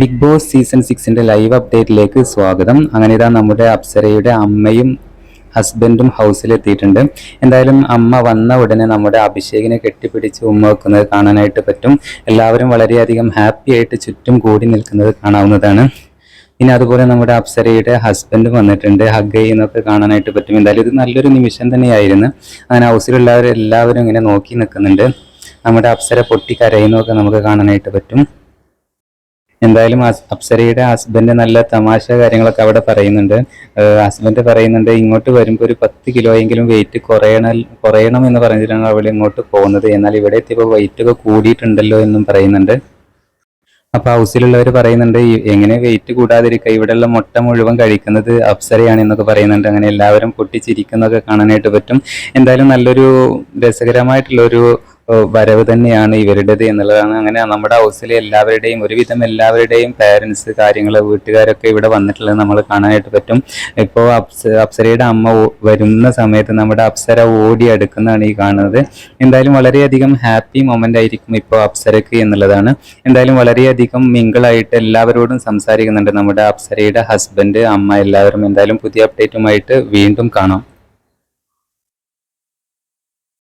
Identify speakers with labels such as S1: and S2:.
S1: Big boss season സിക്സിന്റെ live അപ്ഡേറ്റിലേക്ക് സ്വാഗതം. അങ്ങനെ ഇതാ നമ്മുടെ അപ്സരയുടെ അമ്മയും ഹസ്ബൻഡും ഹൗസിലെത്തിയിട്ടുണ്ട്. എന്തായാലും അമ്മ വന്ന ഉടനെ നമ്മുടെ അഭിഷേകിനെ കെട്ടിപ്പിടിച്ച് ഉമ്മ വെക്കുന്നത് കാണാനായിട്ട് പറ്റും. എല്ലാവരും വളരെയധികം ഹാപ്പി ആയിട്ട് ചുറ്റും കൂടി നിൽക്കുന്നത് കാണാവുന്നതാണ്. പിന്നെ അതുപോലെ നമ്മുടെ അപ്സരയുടെ ഹസ്ബൻഡ് വന്നിട്ടുണ്ട്. ഹഗ് ചെയ്യുന്നൊക്കെ കാണാനായിട്ട് പറ്റും. എന്തായാലും ഇത് നല്ലൊരു നിമിഷം തന്നെയായിരുന്നു. അങ്ങനെ ഹൗസിലുള്ളവർ എല്ലാവരും ഇങ്ങനെ നോക്കി നിൽക്കുന്നുണ്ട്. നമ്മുടെ അപ്സര പൊട്ടി കരയുന്നതൊക്കെ നമുക്ക് കാണാനായിട്ട് പറ്റും. എന്തായാലും അപ്സരയുടെ ഹസ്ബൻഡ് നല്ല തമാശ കാര്യങ്ങളൊക്കെ അവിടെ പറയുന്നുണ്ട്. ഹസ്ബൻഡ് പറയുന്നുണ്ട് ഇങ്ങോട്ട് വരുമ്പോൾ ഒരു പത്ത് കിലോയെങ്കിലും വെയിറ്റ് കുറയണ കുറയണം എന്ന് പറഞ്ഞിട്ടാണ് അവൾ ഇങ്ങോട്ട് പോകുന്നത്. എന്നാൽ ഇവിടെ എത്തിയപ്പോൾ വെയിറ്റ് ഒക്കെ കൂടിയിട്ടുണ്ടല്ലോ എന്നും പറയുന്നുണ്ട്. അപ്പൊ ഹൗസിലുള്ളവർ പറയുന്നുണ്ട് എങ്ങനെ വെയിറ്റ് കൂടാതിരിക്കുക ഇവിടെയുള്ള മുട്ട മുഴുവൻ കഴിക്കുന്നത് അപ്സരയാണ് എന്നൊക്കെ പറയുന്നുണ്ട്. അങ്ങനെ എല്ലാവരും പൊട്ടിച്ചിരിക്കുന്നതൊക്കെ കാണാനായിട്ട് പറ്റും. എന്തായാലും നല്ലൊരു രസകരമായിട്ടുള്ള ഒരു ഏഹ്, വരവ് തന്നെയാണ് ഇവരുടേത് എന്നുള്ളതാണ്. അങ്ങനെ നമ്മുടെ ഹൗസിലെ എല്ലാവരുടെയും ഒരുവിധം എല്ലാവരുടെയും പേരൻസ് കാര്യങ്ങൾ വീട്ടുകാരൊക്കെ ഇവിടെ വന്നിട്ടുള്ളത് നമ്മൾ കാണാനായിട്ട് പറ്റും. ഇപ്പോൾ അപ്സ അപ്സരയുടെ അമ്മ വരുന്ന സമയത്ത് നമ്മുടെ അപ്സര ഓടി അടുക്കുന്നതാണ് ഈ കാണുന്നത്. എന്തായാലും വളരെയധികം ഹാപ്പി മൊമെന്റ് ആയിരിക്കും ഇപ്പോൾ അപ്സരക്ക് എന്നുള്ളതാണ്. എന്തായാലും വളരെയധികം മിങ്കിളായിട്ട് എല്ലാവരോടും സംസാരിക്കുന്നുണ്ട് നമ്മുടെ അപ്സരയുടെ ഹസ്ബൻഡ് അമ്മ എല്ലാവരും. എന്തായാലും പുതിയ അപ്ഡേറ്റുമായിട്ട് വീണ്ടും കാണാം.